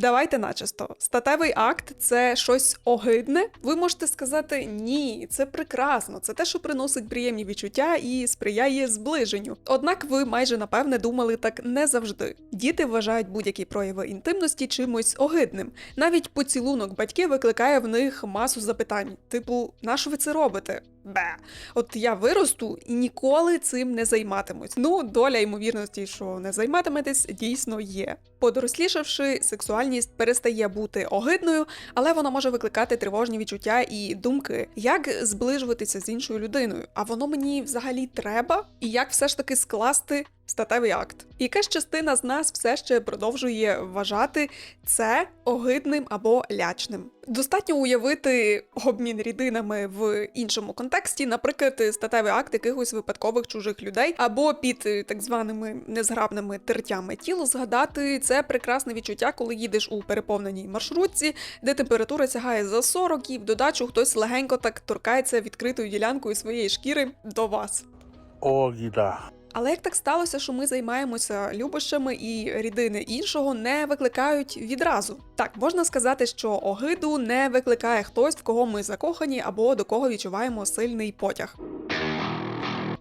Давайте начисто. Статевий акт це щось огидне. Ви можете сказати ні, це прекрасно, це те, що приносить приємні відчуття і сприяє зближенню. Однак ви майже напевне думали так не завжди. Діти вважають будь-які прояви інтимності чимось огидним. Навіть поцілунок батьків викликає в них масу запитань, типу, на ви це робите? Бе. От я виросту і ніколи цим не займатимусь. Ну, доля ймовірності, що не займатиметесь, дійсно є. Подорослішавши, сексуальність перестає бути огидною, але вона може викликати тривожні відчуття і думки, як зближуватися з іншою людиною. А воно мені взагалі треба? І як все ж таки скласти статевий акт? Якась частина з нас все ще продовжує вважати це огидним або лячним. Достатньо уявити обмін рідинами в іншому контексті, наприклад, статевий акт якихось випадкових чужих людей, або під е, так званими незграбними тертями тіла згадати це прекрасне відчуття, коли їдеш у переповненій маршрутці, де температура сягає за 40, і в додачу хтось легенько так торкається відкритою ділянкою своєї шкіри до вас. Огіда. Але як так сталося, що ми займаємося любощами і рідини іншого не викликають відразу? Так, можна сказати, що огиду не викликає хтось, в кого ми закохані або до кого відчуваємо сильний потяг.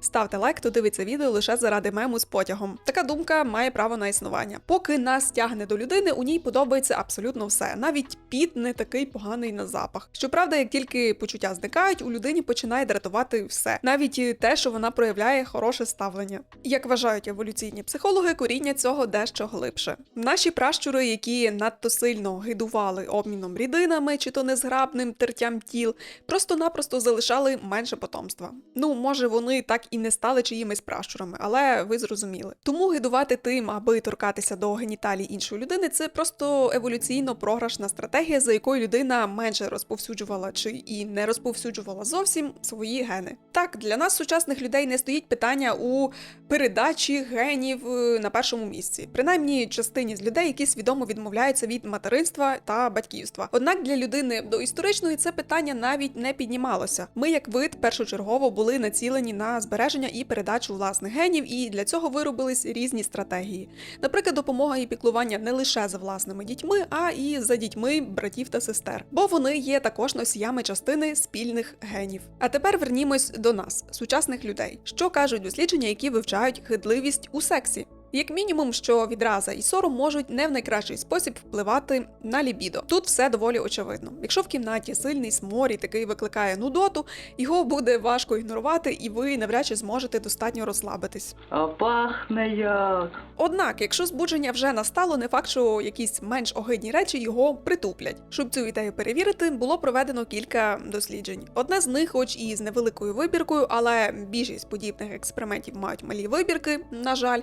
Ставте лайк, хто дивиться відео лише заради мему з потягом. Така думка має право на існування. Поки нас тягне до людини, у ній подобається абсолютно все. Навіть піт не такий поганий на запах. Щоправда, як тільки почуття зникають, у людині починає дратувати все, навіть те, що вона проявляє хороше ставлення. Як вважають еволюційні психологи, коріння цього дещо глибше. Наші пращури, які надто сильно гидували обміном рідинами чи то незграбним тертям тіл, просто-напросто залишали менше потомства. Ну, може, вони так і не стали чиїмись пращурами, але ви зрозуміли. Тому гидувати тим, аби торкатися до геніталій іншої людини, це просто еволюційно програшна стратегія, за якою людина менше розповсюджувала чи і не розповсюджувала зовсім свої гени. Так, для нас, сучасних людей, не стоїть питання у передачі генів е, на першому місці, принаймні частині з людей, які свідомо відмовляються від материнства та батьківства. Однак для людини доісторичної це питання навіть не піднімалося. Ми, як вид, першочергово були націлені на збереження і передачу власних генів, і для цього виробились різні стратегії. Наприклад, допомога і піклування не лише за власними дітьми, а і за дітьми братів та сестер, бо вони є також носіями частини спільних генів. А тепер вернімось до нас, сучасних людей. Що кажуть дослідження, які вивчають хидливість у сексі? Як мінімум, що відраза і сором можуть не в найкращий спосіб впливати на лібідо. Тут все доволі очевидно. Якщо в кімнаті сильний сморід, який викликає нудоту, його буде важко ігнорувати, і ви навряд чи зможете достатньо розслабитись. А пахне як. Однак, якщо збудження вже настало, не факт, що якісь менш огидні речі його притуплять. Щоб цю ідею перевірити, було проведено кілька досліджень. Одне з них, хоч і з невеликою вибіркою, але більшість подібних експериментів мають малі вибірки, на жаль,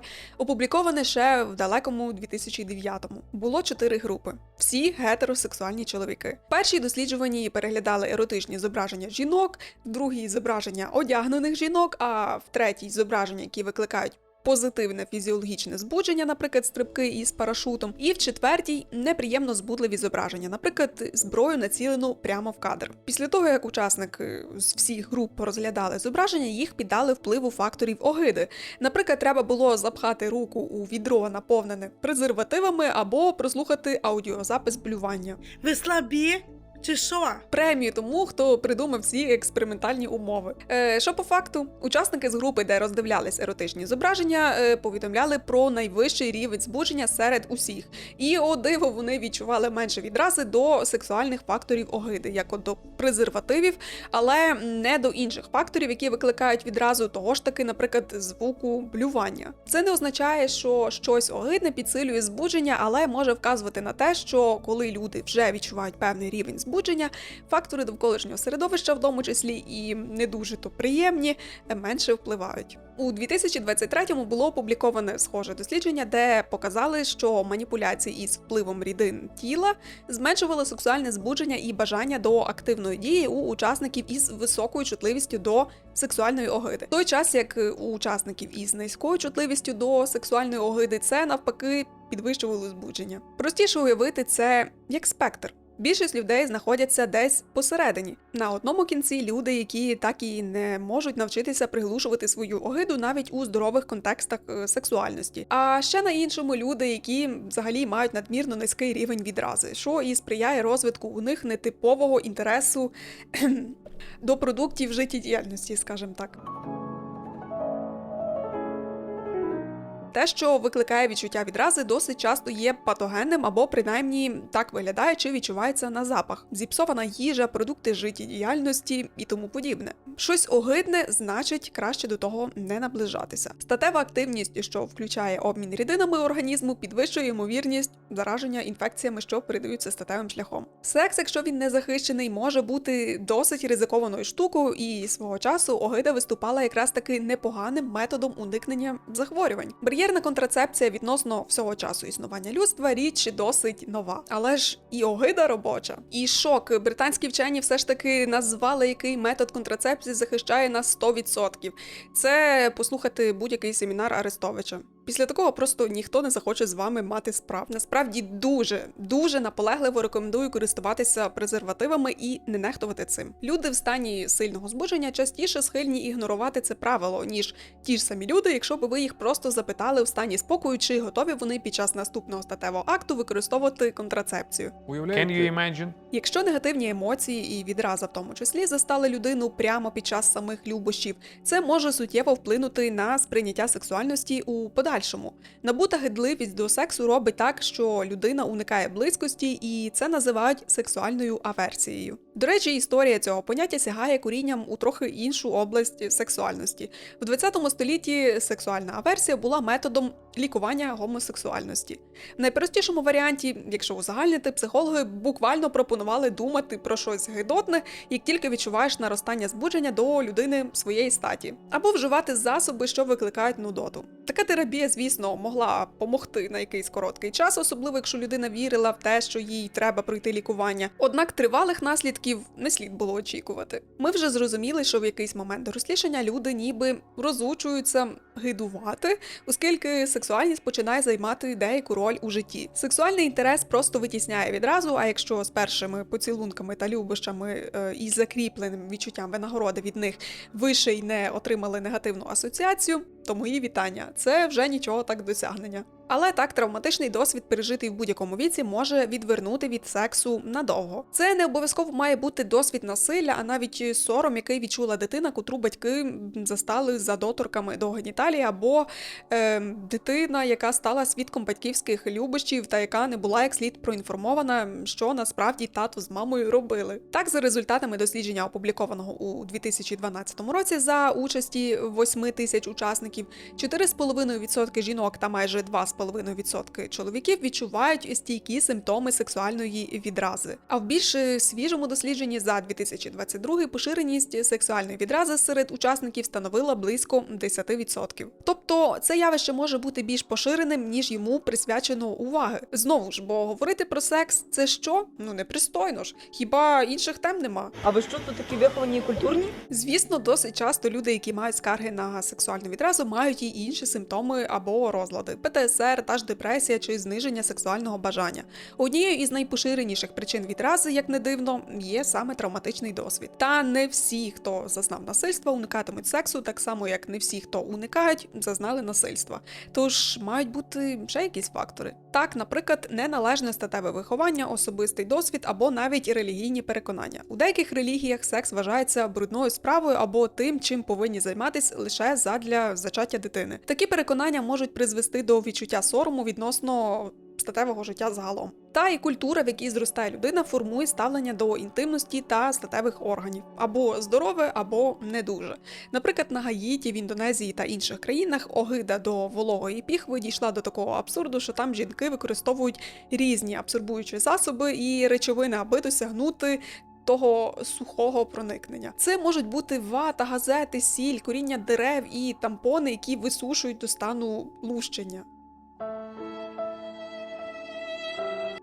опубліковане ще в далекому 2009-му. Було чотири групи: всі гетеросексуальні чоловіки. В першій досліджуванні переглядали еротичні зображення жінок, в другій зображення одягнених жінок, а в третій зображення, які викликають позитивне фізіологічне збудження, наприклад, стрибки із парашутом, і в четвертій неприємно збудливі зображення, наприклад, зброю націлену прямо в кадр. Після того, як учасники з всіх груп розглядали зображення, їх піддали впливу факторів огиди. Наприклад, треба було запхати руку у відро, наповнене презервативами, або прослухати аудіозапис блювання. Ви слабі? Чи що? Премію тому, хто придумав ці експериментальні умови. Е, що по факту, учасники з групи, де роздивлялись еротичні зображення, е, повідомляли про найвищий рівень збудження серед усіх. І о диво вони відчували менше відрази до сексуальних факторів огиди, як от до презервативів, але не до інших факторів, які викликають відразу того ж таки, наприклад, звуку блювання. Це не означає, що щось огидне підсилює збудження, але може вказувати на те, що коли люди вже відчувають певний рівень збудження, фактори довколишнього середовища, в тому числі і не дуже то приємні, менше впливають. У 2023-му було опубліковане схоже дослідження, де показали, що маніпуляції із впливом рідин тіла зменшували сексуальне збудження і бажання до активної дії у учасників із високою чутливістю до сексуальної огиди. В той час як у учасників із низькою чутливістю до сексуальної огиди це навпаки підвищувало збудження. Простіше уявити це як спектр. Більшість людей знаходяться десь посередині. На одному кінці люди, які так і не можуть навчитися приглушувати свою огиду навіть у здорових контекстах е, сексуальності. А ще на іншому люди, які взагалі мають надмірно низький рівень відрази, що і сприяє розвитку у них нетипового інтересу до продуктів життєдіяльності, скажімо так. Те, що викликає відчуття відрази, досить часто є патогенним або принаймні так виглядає чи відчувається на запах. Зіпсована їжа, продукти життєдіяльності і тому подібне. Щось огидне, значить краще до того не наближатися. Статева активність, що включає обмін рідинами організму, підвищує ймовірність зараження інфекціями, що передаються статевим шляхом. Секс, якщо він не захищений, може бути досить ризикованою штукою, і свого часу огида виступала якраз таки непоганим методом уникнення захворювань. Бар'єрна контрацепція відносно всього часу існування людства річ досить нова, але ж і огида робоча. І шок британські вчені все ж таки назвали, який метод контрацепції захищає на 100%. Це послухати будь-який семінар Арестовича. Після такого просто ніхто не захоче з вами мати справ. Насправді дуже дуже наполегливо рекомендую користуватися презервативами і не нехтувати цим. Люди в стані сильного збудження частіше схильні ігнорувати це правило, ніж ті ж самі люди, якщо б ви їх просто запитали в стані спокою, чи готові вони під час наступного статевого акту використовувати контрацепцію. Can you imagine? Якщо негативні емоції і відраза в тому числі застали людину прямо під час самих любощів, це може суттєво вплинути на сприйняття сексуальності у подальшому. Набута гидливість до сексу робить так, що людина уникає близькості, і це називають сексуальною аверсією. До речі, історія цього поняття сягає корінням у трохи іншу область сексуальності. В 20 столітті сексуальна аверсія була методом лікування гомосексуальності. В найпростішому варіанті, якщо узагальнити, психологи буквально пропонували думати про щось гидотне, як тільки відчуваєш наростання збудження до людини своєї статі, або вживати засоби, що викликають нудоту. Така терапія, звісно, могла допомогти на якийсь короткий час, особливо якщо людина вірила в те, що їй треба пройти лікування. Однак тривалих наслідків не слід було очікувати. Ми вже зрозуміли, що в якийсь момент дорослішання люди ніби розучуються гидувати, оскільки сексуальність починає займати деяку роль у житті. Сексуальний інтерес просто витісняє відразу. А якщо з першими поцілунками та любощами е, і закріпленим відчуттям винагороди від них ви ще й не отримали негативну асоціацію, то мої вітання. Це вже нічого так досягнення. Але так травматичний досвід, пережитий в будь-якому віці, може відвернути від сексу надовго. Це не обов'язково має бути досвід насилля, а навіть сором, який відчула дитина, котру батьки застали за доторками до геніталії, або е, дитина, яка стала свідком батьківських любощів та яка не була як слід проінформована, що насправді тато з мамою робили. Так, за результатами дослідження, опублікованого у 2012 році, за участі 8 тисяч учасників, 4,5% жінок та майже 2,5% чоловіків відчувають стійкі симптоми сексуальної відрази. А в більш свіжому дослідженні за 2022 поширеність сексуальної відрази серед учасників становила близько 10%. Тобто це явище може бути більш поширеним, ніж йому присвячено уваги. Знову ж, бо говорити про секс це що? Ну непристойно ж. Хіба інших тем нема? А ви що тут такі виховані і культурні? Звісно, досить часто люди, які мають скарги на сексуальну відразу, мають і інші симптоми або розлади: ПТСР, та ж депресія чи зниження сексуального бажання. Однією із найпоширеніших причин відрази, як не дивно, є саме травматичний досвід. Та не всі, хто зазнав насильства, уникатимуть сексу, так само як не всі, хто уникають, зазнали насильства. Тож мають бути ще якісь фактори. Так, наприклад, неналежне статеве виховання, особистий досвід або навіть релігійні переконання. У деяких релігіях секс вважається брудною справою або тим, чим повинні займатися лише задля зачаття дитини. Такі переконання можуть призвести до відчуття сорому відносно. Статевого життя загалом. Та і культура, в якій зростає людина, формує ставлення до інтимності та статевих органів або здорове, або не дуже. Наприклад, на Гаїті, в Індонезії та інших країнах огида до вологої піхви дійшла до такого абсурду, що там жінки використовують різні абсорбуючі засоби і речовини, аби досягнути. Того сухого проникнення це можуть бути вата, газети, сіль, коріння дерев і тампони, які висушують до стану лущення.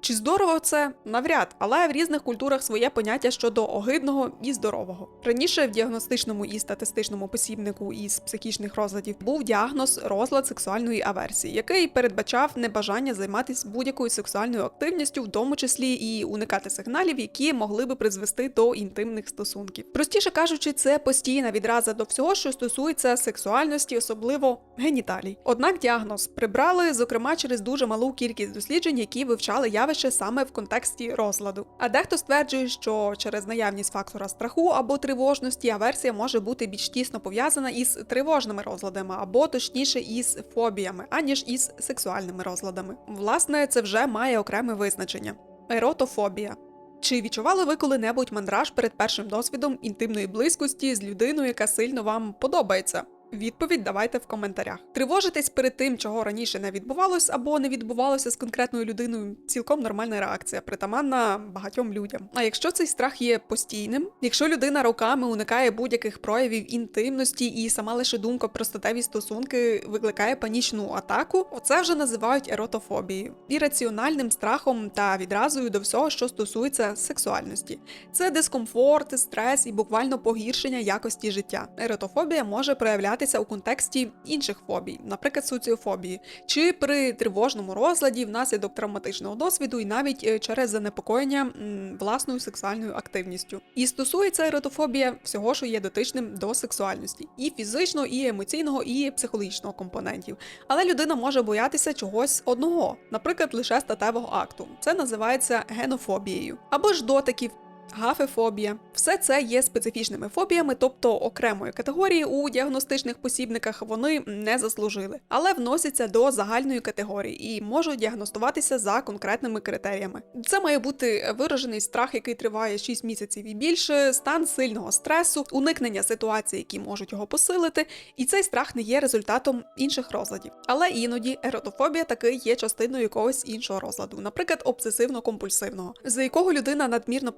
Чи здорово це? Навряд, але в різних культурах своє поняття щодо огидного і здорового. Раніше в діагностичному і статистичному посібнику із психічних розладів був діагноз розлад сексуальної аверсії, який передбачав небажання займатися будь-якою сексуальною активністю, в тому числі і уникати сигналів, які могли би призвести до інтимних стосунків. Простіше кажучи, це постійна відраза до всього, що стосується сексуальності, особливо геніталій. Однак діагноз прибрали, зокрема через дуже малу кількість досліджень, які вивчали явище саме в контексті розладу. А дехто стверджує, що через наявність фактора страху або тривожності аверсія може бути більш тісно пов'язана із тривожними розладами, або точніше із фобіями, аніж із сексуальними розладами. Власне, це вже має окреме визначення. Еротофобія. Чи відчували ви коли-небудь мандраж перед першим досвідом інтимної близькості з людиною, яка сильно вам подобається? Відповідь давайте в коментарях. Тривожитись перед тим, чого раніше не відбувалось або не відбувалося з конкретною людиною, цілком нормальна реакція, притаманна багатьом людям. А якщо цей страх є постійним, якщо людина роками уникає будь-яких проявів інтимності і сама лише думка про статеві стосунки викликає панічну атаку, оце вже називають еротофобією, ірраціональним страхом та відразою до всього, що стосується сексуальності. Це дискомфорт, стрес і буквально погіршення якості життя. Еротофобія може проявлятися у контексті інших фобій, наприклад, соціофобії, чи при тривожному розладі внаслідок травматичного досвіду, і навіть е, через занепокоєння власною сексуальною активністю. І стосується еротофобія всього, що є дотичним до сексуальності, і фізичного, і емоційного, і психологічного компонентів. Але людина може боятися чогось одного, наприклад, лише статевого акту. Це називається генофобією, або ж дотиків. Гафефобія. Все це є специфічними фобіями, тобто окремої категорії у діагностичних посібниках вони не заслужили, але вносяться до загальної категорії і можуть діагностуватися за конкретними критеріями. Це має бути виражений страх, який триває 6 місяців і більше, стан сильного стресу, уникнення ситуацій, які можуть його посилити, і цей страх не є результатом інших розладів. Але іноді еротофобія таки є частиною якогось іншого розладу, наприклад, обсесивно-компульсивного, за якого людина надмірно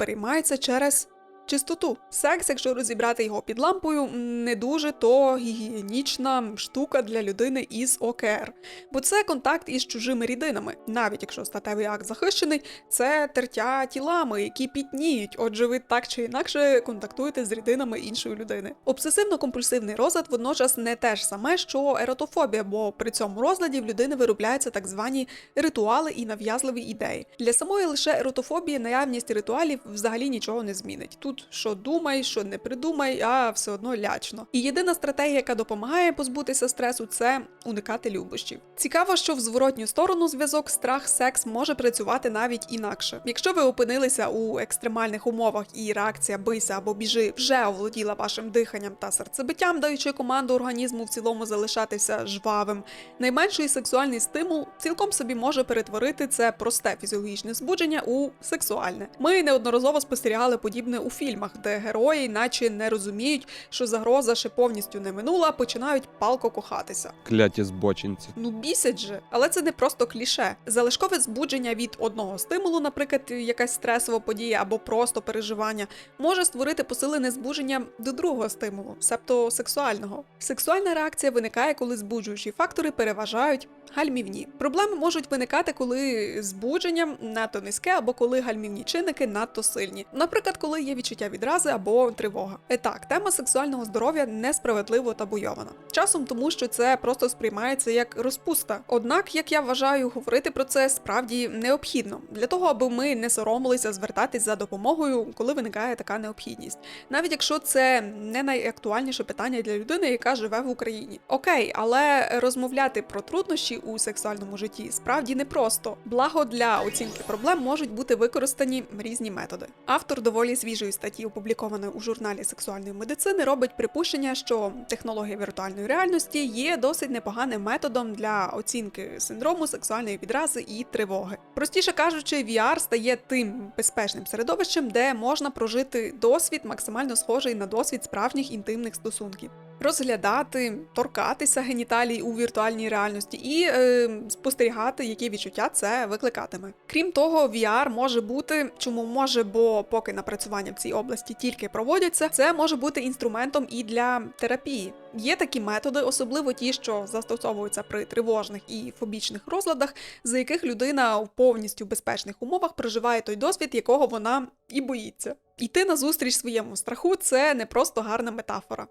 переймається через. Чистоту. Секс, якщо розібрати його під лампою, не дуже то гігієнічна штука для людини із ОКР, бо це контакт із чужими рідинами. Навіть якщо статевий акт захищений, це тертя тілами, які пітніють. Отже, ви так чи інакше контактуєте з рідинами іншої людини. Обсесивно-компульсивний розлад водночас не те ж саме, що еротофобія, бо при цьому розладі в людини виробляються так звані ритуали і нав'язливі ідеї. Для самої лише еротофобії наявність ритуалів взагалі нічого не змінить. Тут що думай, що не придумай, а все одно лячно. І єдина стратегія, яка допомагає позбутися стресу, це уникати любощів. Цікаво, що в зворотню сторону зв'язок страх, секс може працювати навіть інакше. Якщо ви опинилися у екстремальних умовах і реакція бийся або біжи вже оволоділа вашим диханням та серцебиттям, даючи команду організму в цілому залишатися жвавим, найменший сексуальний стимул цілком собі може перетворити це просте фізіологічне збудження у сексуальне. Ми неодноразово спостерігали подібне у фільмах, де герої, наче не розуміють, що загроза ще повністю не минула, починають палко кохатися. Кляті збочинці. Ну бісять же, але це не просто кліше. Залишкове збудження від одного стимулу, наприклад, якась стресова подія або просто переживання, може створити посилене збудження до другого стимулу, себто сексуального. Сексуальна реакція виникає, коли збуджуючі фактори переважають гальмівні. Проблеми можуть виникати, коли збудження надто низьке або коли гальмівні чинники надто сильні. Наприклад, коли є відчуття відрази або тривога. І так, тема сексуального здоров'я несправедливо табуйована. Часом тому, що це просто сприймається як розпуста. Однак, як я вважаю, говорити про це справді необхідно для того, аби ми не соромилися звертатись за допомогою, коли виникає така необхідність, навіть якщо це не найактуальніше питання для людини, яка живе в Україні. Окей, але розмовляти про труднощі у сексуальному житті справді непросто. Благо для оцінки проблем можуть бути використані різні методи. Автор доволі свіжої статті, опублікованої у журналі сексуальної медицини, робить припущення, що технологія віртуальної реальності є досить непоганим методом для оцінки синдрому сексуальної відрази і тривоги. Простіше кажучи, VR стає тим безпечним середовищем, де можна прожити досвід максимально схожий на досвід справжніх інтимних стосунків. Розглядати, торкатися геніталій у віртуальній реальності і е, спостерігати, які відчуття це викликатиме. Крім того, VR може бути, чому може, бо поки напрацювання в цій області тільки проводяться, це може бути інструментом і для терапії. Є такі методи, особливо ті, що застосовуються при тривожних і фобічних розладах, за яких людина в повністю безпечних умовах проживає той досвід, якого вона і боїться. Іти на зустріч своєму страху це не просто гарна метафора.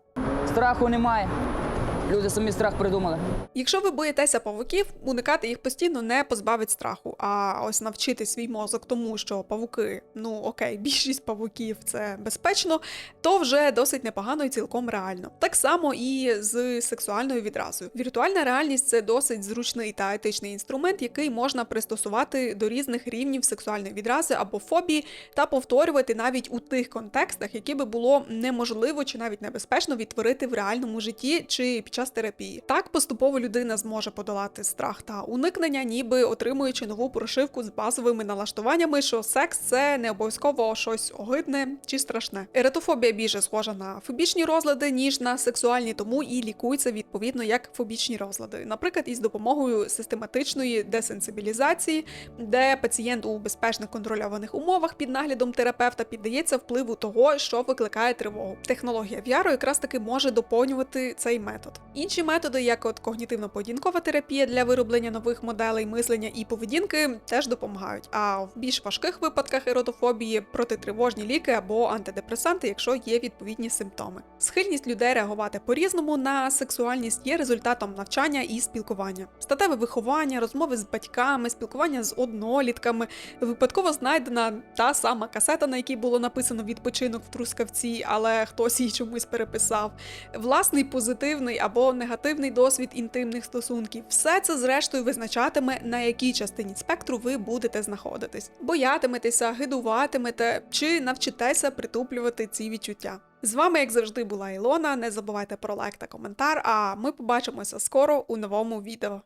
Страху немає. Люди самі страх придумали. Якщо ви боїтеся павуків, уникати їх постійно не позбавить страху. А ось навчити свій мозок тому, що павуки, ну окей, більшість павуків це безпечно, то вже досить непогано і цілком реально. Так само і з сексуальною відразою. Віртуальна реальність це досить зручний та етичний інструмент, який можна пристосувати до різних рівнів сексуальної відрази або фобії, та повторювати навіть у тих контекстах, які би було неможливо чи навіть небезпечно відтворити в реальному житті чи під час терапії. Так поступово людина зможе подолати страх та уникнення, ніби отримуючи нову прошивку з базовими налаштуваннями, що секс це не обов'язково щось огидне чи страшне. Еретофобія більше схожа на фобічні розлади, ніж на сексуальні, тому і лікується відповідно як фобічні розлади, наприклад, із допомогою систематичної десенсибілізації, де пацієнт у безпечних контрольованих умовах під наглядом терапевта піддається впливу того, що викликає тривогу. Технологія VR якраз таки може доповнювати цей метод. Інші методи, як от когнітивно-поведінкова терапія для вироблення нових моделей мислення і поведінки, теж допомагають. А в більш важких випадках еротофобії протитривожні ліки або антидепресанти, якщо є відповідні симптоми. Схильність людей реагувати по-різному на сексуальність є результатом навчання і спілкування. Статеве виховання, розмови з батьками, спілкування з однолітками, випадково знайдена та сама касета, на якій було написано відпочинок в трускавці, але хтось її чомусь переписав. Власний позитивний негативний досвід інтимних стосунків. Все це зрештою визначатиме, на якій частині спектру ви будете знаходитись. Боятиметеся, гидуватимете чи навчитеся притуплювати ці відчуття. З вами, як завжди, була Ілона. Не забувайте про лайк та коментар. А ми побачимося скоро у новому відео.